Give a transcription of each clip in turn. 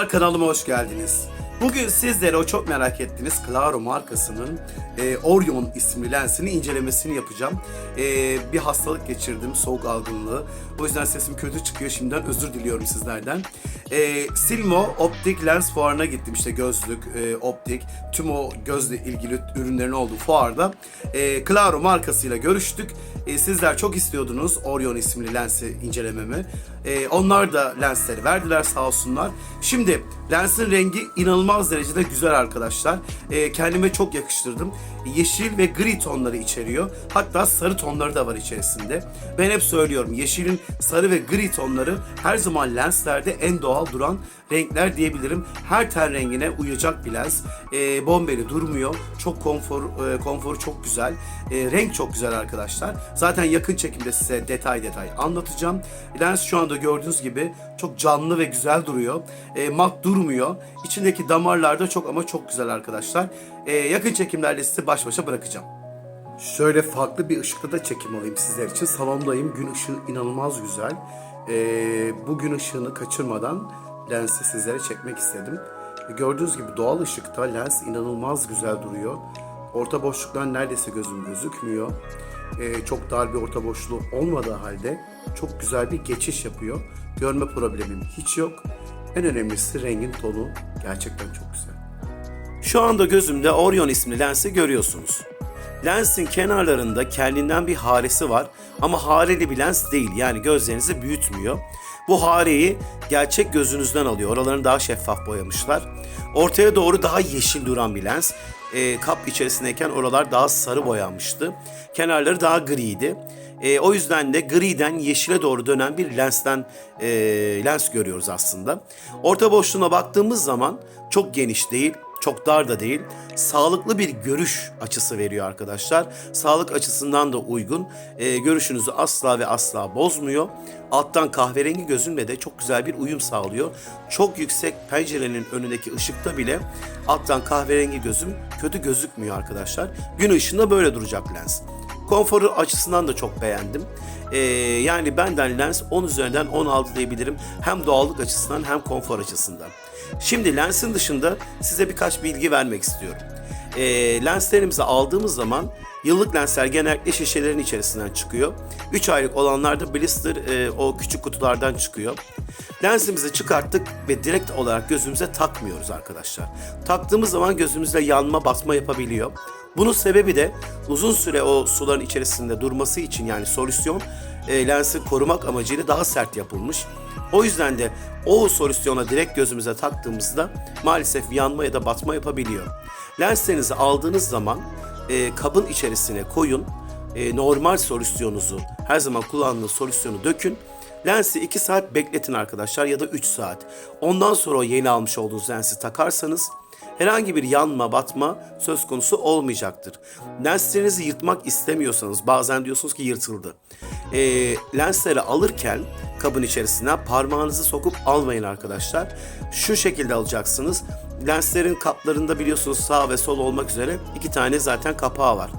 Merhabalar kanalıma hoş geldiniz. Bugün sizlere o çok merak ettiğiniz Claro markasının e, Orion isimli lensini incelemesini yapacağım. E, bir hastalık geçirdim, soğuk algınlığı. O yüzden sesim kötü çıkıyor. Şimdiden özür diliyorum sizlerden. E, Silmo Optik Lens fuarına gittim. İşte gözlük, e, optik, tüm o gözle ilgili ürünlerin olduğu fuarda. E, Claro markasıyla görüştük. E, sizler çok istiyordunuz Orion isimli lensi incelememi. E, onlar da lensleri verdiler sağ olsunlar. Şimdi lensin rengi inanılmaz derecede güzel arkadaşlar. E, kendime çok yakıştırdım. Yeşil ve gri tonları içeriyor. Hatta sarı tonları da var içerisinde. Ben hep söylüyorum yeşilin sarı ve gri tonları her zaman lenslerde en doğal duran renkler diyebilirim. Her ten rengine uyacak bir lens. E, bombeli durmuyor. Çok konfor, e, konforu çok güzel. E, renk çok güzel arkadaşlar. Zaten yakın çekimde size detay detay anlatacağım. Lens şu anda gördüğünüz gibi çok canlı ve güzel duruyor. E, mat durmuyor. İçindeki damarlar da çok ama çok güzel arkadaşlar. E, yakın çekimlerle sizi baş başa bırakacağım. Şöyle farklı bir ışıkta da çekim alayım sizler için. Salondayım. Gün ışığı inanılmaz güzel. Ee, bu gün ışığını kaçırmadan lensi sizlere çekmek istedim. Gördüğünüz gibi doğal ışıkta lens inanılmaz güzel duruyor. Orta boşluktan neredeyse gözüm gözükmüyor. Ee, çok dar bir orta boşluğu olmadığı halde çok güzel bir geçiş yapıyor. Görme problemim hiç yok. En önemlisi rengin tonu gerçekten çok güzel. Şu anda gözümde Orion isimli lensi görüyorsunuz. Lensin kenarlarında kendinden bir haresi var ama hareli bir lens değil yani gözlerinizi büyütmüyor. Bu hareyi gerçek gözünüzden alıyor. Oralarını daha şeffaf boyamışlar. Ortaya doğru daha yeşil duran bir lens. Ee, kap içerisindeyken oralar daha sarı boyanmıştı. Kenarları daha griydi. Ee, o yüzden de griden yeşile doğru dönen bir lensten e, lens görüyoruz aslında. Orta boşluğuna baktığımız zaman çok geniş değil, çok dar da değil. Sağlıklı bir görüş açısı veriyor arkadaşlar. Sağlık açısından da uygun. Ee, görüşünüzü asla ve asla bozmuyor. Alttan kahverengi gözümle de çok güzel bir uyum sağlıyor. Çok yüksek pencerenin önündeki ışıkta bile alttan kahverengi gözüm kötü gözükmüyor arkadaşlar. Gün ışığında böyle duracak lens. Konforu açısından da çok beğendim. Ee, yani benden lens 10 üzerinden 16 diyebilirim. Hem doğallık açısından hem konfor açısından. Şimdi lensin dışında size birkaç bilgi vermek istiyorum. Ee, lenslerimizi aldığımız zaman yıllık lensler genellikle şişelerin içerisinden çıkıyor. 3 aylık olanlar da blister e, o küçük kutulardan çıkıyor. Lensimizi çıkarttık ve direkt olarak gözümüze takmıyoruz arkadaşlar. Taktığımız zaman gözümüzde yanma basma yapabiliyor. Bunun sebebi de uzun süre o suların içerisinde durması için yani solüsyon e, lensi korumak amacıyla daha sert yapılmış. O yüzden de o solüsyona direkt gözümüze taktığımızda maalesef yanma ya da batma yapabiliyor. Lenslerinizi aldığınız zaman e, kabın içerisine koyun, e, normal solüsyonunuzu, her zaman kullandığınız solüsyonu dökün. Lensi 2 saat bekletin arkadaşlar ya da 3 saat. Ondan sonra o yeni almış olduğunuz lensi takarsanız herhangi bir yanma, batma söz konusu olmayacaktır. Lenslerinizi yırtmak istemiyorsanız bazen diyorsunuz ki yırtıldı. E, lensleri alırken kabın içerisine parmağınızı sokup almayın arkadaşlar. Şu şekilde alacaksınız. Lenslerin kaplarında biliyorsunuz sağ ve sol olmak üzere iki tane zaten kapağı var.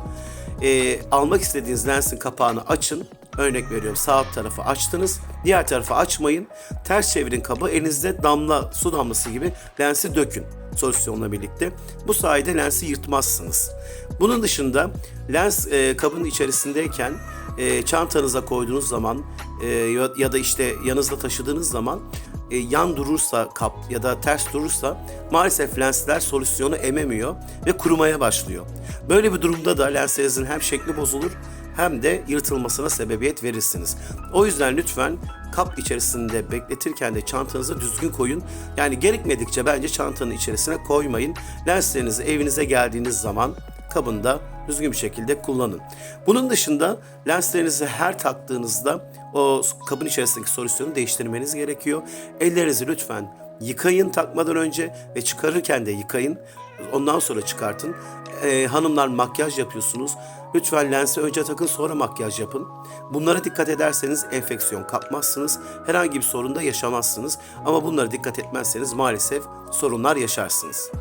E, almak istediğiniz lensin kapağını açın. Örnek veriyorum sağ tarafı açtınız. Diğer tarafı açmayın. Ters çevirin kabı. Elinizde damla, su damlası gibi lensi dökün solüsyonla birlikte. Bu sayede lensi yırtmazsınız. Bunun dışında lens e, kabın içerisindeyken e, çantanıza koyduğunuz zaman e, ya, da işte yanınızda taşıdığınız zaman e, yan durursa kap ya da ters durursa maalesef lensler solüsyonu ememiyor ve kurumaya başlıyor. Böyle bir durumda da lenslerinizin hem şekli bozulur hem de yırtılmasına sebebiyet verirsiniz. O yüzden lütfen kap içerisinde bekletirken de çantanızı düzgün koyun. Yani gerekmedikçe bence çantanın içerisine koymayın. Lenslerinizi evinize geldiğiniz zaman kabında düzgün bir şekilde kullanın. Bunun dışında lenslerinizi her taktığınızda o kabın içerisindeki solüsyonu değiştirmeniz gerekiyor. Ellerinizi lütfen yıkayın takmadan önce ve çıkarırken de yıkayın. Ondan sonra çıkartın. Ee, hanımlar makyaj yapıyorsunuz. Lütfen lensi önce takın sonra makyaj yapın. Bunlara dikkat ederseniz enfeksiyon kapmazsınız. Herhangi bir sorun da yaşamazsınız. Ama bunlara dikkat etmezseniz maalesef sorunlar yaşarsınız.